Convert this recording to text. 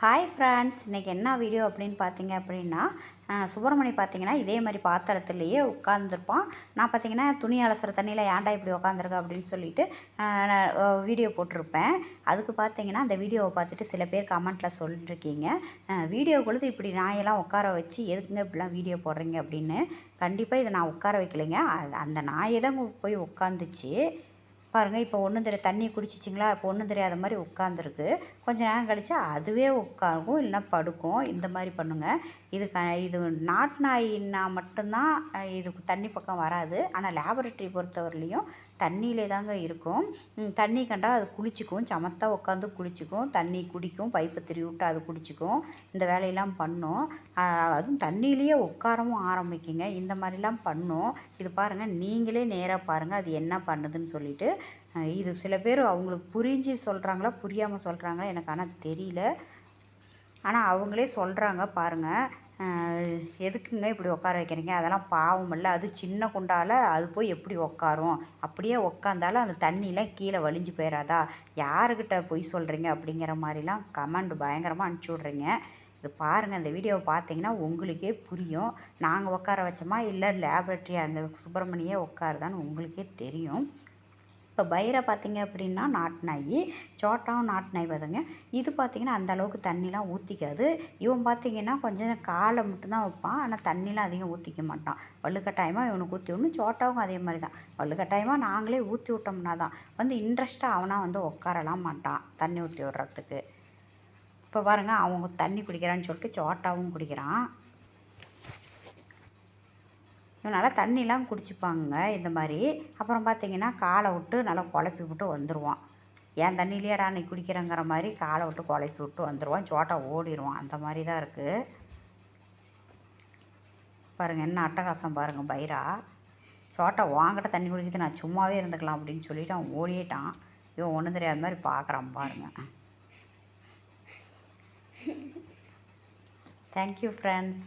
Hi friends இன்றைக்கி என்ன video அப்படின்னு பார்த்தீங்க அப்படின்னா சுப்பிரமணி பார்த்தீங்கன்னா இதே மாதிரி பாத்திரத்துலேயே உட்காந்துருப்பான் நான் பார்த்தீங்கன்னா துணி அலசுற தண்ணியில் ஏன்டா இப்படி உட்காந்துருக்க அப்படின்னு சொல்லிட்டு நான் வீடியோ போட்டிருப்பேன். அதுக்கு பார்த்தீங்கன்னா அந்த வீடியோவை பார்த்துட்டு சில பேர் கமெண்ட்டில் சொல்லியிருக்கீங்க வீடியோ கொடுத்து இப்படி நாயெல்லாம் உட்கார வச்சு எதுக்குங்க இப்படிலாம் வீடியோ போடுறீங்க அப்படின்னு. கண்டிப்பாக இதை நான் உட்கார வைக்கலைங்க. அந்த நாயை தான் போய் உட்காந்துச்சு பாருங்கள் இப்போ ஒன்றும் தெரியாது தண்ணி குடிச்சிச்சிங்களா? இப்போ ஒன்றும் தெரியாத மாதிரி உட்காந்துருக்கு கொஞ்சம் நேரம் கழிச்சா அதுவே உட்காரும் இல்லைன்னா படுக்கும். இந்த மாதிரி பண்ணுங்கள் இது க இது நாட்டு நாயின்னா மட்டும்தான் இது இதுக்கு தண்ணி பக்கம் வராது. ஆனால் லேபரட்டரி பொறுத்தவரையிலையும் தண்ணியிலே தாங்க இருக்கும். தண்ணி கண்டா அது குளிச்சுக்கும். சமத்தா உட்காந்து குளிச்சுக்கும். தண்ணி குடிக்கும். பைப்பு திருவி விட்டு அது குடிச்சிக்கும். இந்த வேலையெல்லாம் பண்ணும். அதுவும் தண்ணியிலேயே உட்காரவும் ஆரம்பிக்குங்க. இந்த மாதிரிலாம் பண்ணும். இது பாருங்கள் நீங்களே நேராக பாருங்கள் அது என்ன பண்ணுதுன்னு சொல்லிட்டு. இது சில பேர் அவங்களுக்கு புரிஞ்சு சொல்கிறாங்களா புரியாமல் சொல்கிறாங்களா எனக்கு ஆனால் தெரியல. ஆனால் அவங்களே சொல்கிறாங்க பாருங்கள் எதுக்குங்க இப்படி உட்கார வைக்கிறீங்க? அதெல்லாம் பாவம் இல்லை. அது சின்ன குண்டால அது போய் எப்படி உட்காரும்? அப்படியே உட்காந்தாலும் அந்த தண்ணியெலாம் கீழே வலிஞ்சு போயிடாதா யாருக்கிட்ட பொய் சொல்கிறீங்க அப்படிங்கிற மாதிரிலாம் கமெண்ட் பயங்கரமாக அனுப்பிச்சி விட்றீங்க. இது பாருங்கள் இந்த வீடியோவை பார்த்தீங்கன்னா உங்களுக்கே புரியும். நாங்கள் உட்கார வச்சோமா? இல்லை லேபரட்டரி அந்த சுப்பிரமணியே உட்காருதான்னு உங்களுக்கே தெரியும். இப்போ பைரை பார்த்திங்க அப்படின்னா நாட்டு நாய் சோட்டாவும் நாட்டு நாய் பார்த்துங்க இது பார்த்திங்கன்னா அந்தளவுக்கு தண்ணிலாம் ஊற்றிக்காது இவன் பார்த்தீங்கன்னா கொஞ்சம் காலை மட்டும்தான் வைப்பான். ஆனால் தண்ணிலாம் அதிகம் ஊற்றிக்க மாட்டான். வலுக்கட்டாயமாக இவனுக்கு ஊற்றி விடணும். சோட்டாவும் அதே மாதிரி தான். வலுக்கட்டாயமாக நாங்களே ஊற்றி விட்டோம்னா தான் வந்து இன்ட்ரெஸ்ட்டாக அவனாக வந்து உட்காரலாம் மாட்டான் தண்ணி ஊற்றி விடுறதுக்கு. இப்போ பாருங்கள் அவங்க தண்ணி குடிக்கிறான்னு சொல்லிட்டு சோட்டாவும் குடிக்கிறான். நல்லா தண்ணிலாம் குடிச்சுப்பாங்க இந்த மாதிரி. அப்புறம் பார்த்தீங்கன்னா காலை விட்டு நல்லா குழப்பி விட்டு வந்துடுவான் ஏன் தண்ணியிலேயேடா நீ குடிக்கிறேங்கிற மாதிரி காலை விட்டு குழப்பி விட்டு வந்துடுவான் சோட்டா ஓடிடுவான் அந்த மாதிரி தான் இருக்குது பாருங்கள் என்ன அட்டகாசம் பாருங்கள் பைரா. சோட்டா வாங்கிட்ட தண்ணி குடிக்கிறது நான் சும்மாவே இருந்துக்கலாம் அப்படின்னு சொல்லிட்டு அவன் ஓடிட்டான். இவன் ஒன்றும் தெரியாத மாதிரி பார்க்குறான் பாருங்கள் தேங்க்யூ ஃப்ரெண்ட்ஸ்